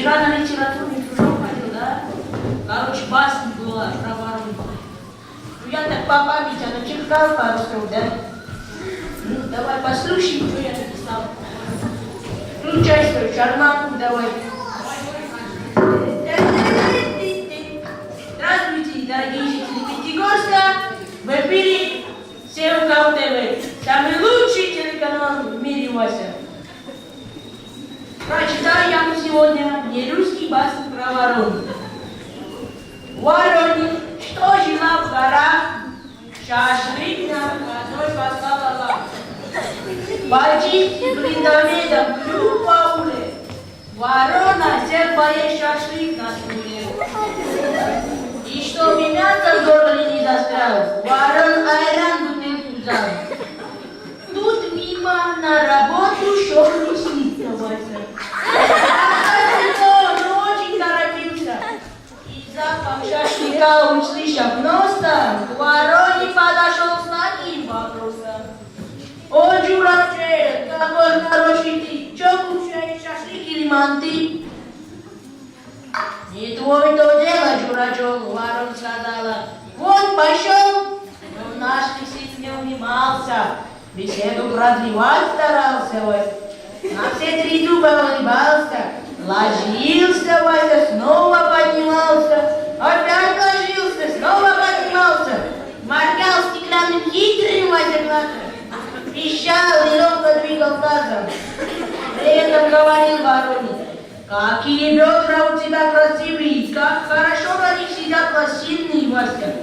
Вчера на литературный кружок ходил, да? Короче, басня была про ворон. Ну, я так по памяти начеркал пару строк, да? Ну, давай послушаем, что я написал. Включай свою шарманку, давай. Здравствуйте, дорогие жители Пятигорска! В эфире СМК ТВ. Самый лучший телеканал в мире, Вася. Сегодня не русский про ворон. Вороне, что жила в горах, шашлык на одной поставила. Бачить блиндоведом клюв по уле. Ворона боей шашлык на стуле. Манты? Не твой то дело, дурачок, ворон сказала. Вот пошел, но наш лисиц не унимался, беседу продлевать старался, Вася. На все три зуба улыбался, ложился, Вася, снова поднимался, опять ложился, снова поднимался, моргал стеклянным хитрым Вася глазом, пищал и робко двигал тазом. При этом говорил вороне, какие бедра у тебя красивые, как хорошо на них сидят лосиные, Вася.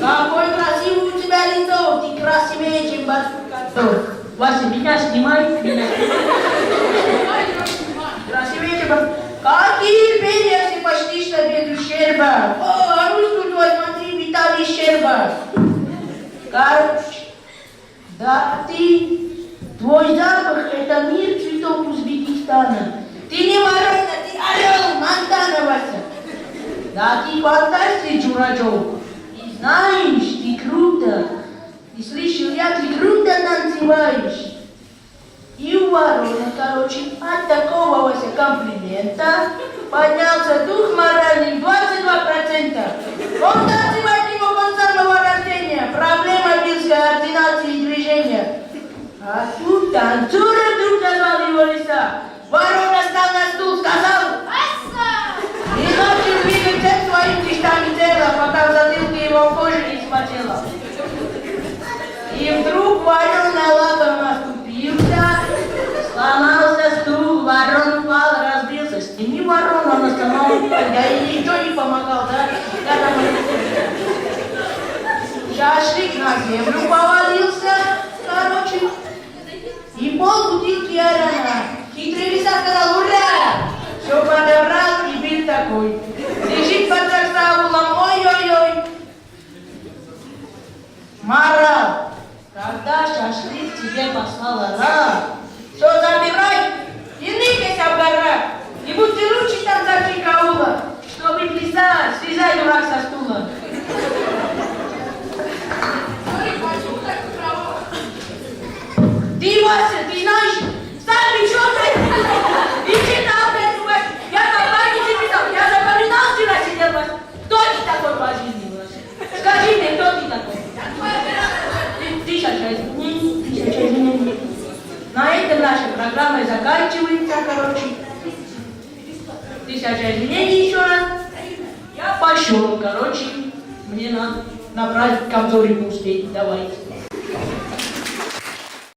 Какой красивый у тебя лицо, ты красивее, чем котов. Вася, меня снимай, меня Красивее, чем. Какие перья почти что без ущерба. О, а ну смотри, Виталий Щерба. Короче, да ты, твой запах это мир цветов Узбекистана. Ты не ворона, ты орел, Монтана. Да ты фантастик, дурачок. И знаешь, ты круто. Ты слышал, я ты круто танцеваешь. И у ворона, короче, от такого Вася комплимента поднялся дух моральный 22%. Он танцевать его от самого рождения. Проблема без координации движения. А тут танцора вдруг назвал его лиса. Ворона стал на стул, сказал и начал двигать всем своим частями тела, пока в затылке его кожа не вспотела. И вдруг ворона лапом наступился, сломался стул, ворон упал, разбился. Сними ворон, он самого я ей ничего не помогал, да? Я там... Шашлык на землю повалился, короче, и пол бутылки айрана. Хитрый лиса сказал «Ура!» Все подобрал и бил такой. Лежит под заставулом, ой-ой-ой. Мара, когда шашлык тебе послала Ра, все забирай и ныкайся в горах. И будь ты лучше там за Чикаула, чтобы лиса связать дурак со стула. Ты, Вася, ты знаешь, сам еще И читал эту Вася. Я на памяти писал, я запоминал, вчера сидел Вася. Кто ты такой по жизни, Вася? Скажи мне, кто ты такой? Ты- Тысяча извинений, тысяча извинений. На этом наша программа заканчивается, короче. Тысяча извинений еще раз. Я пошел, короче. Мне надо на праздник Камзорик успеть. Давайте.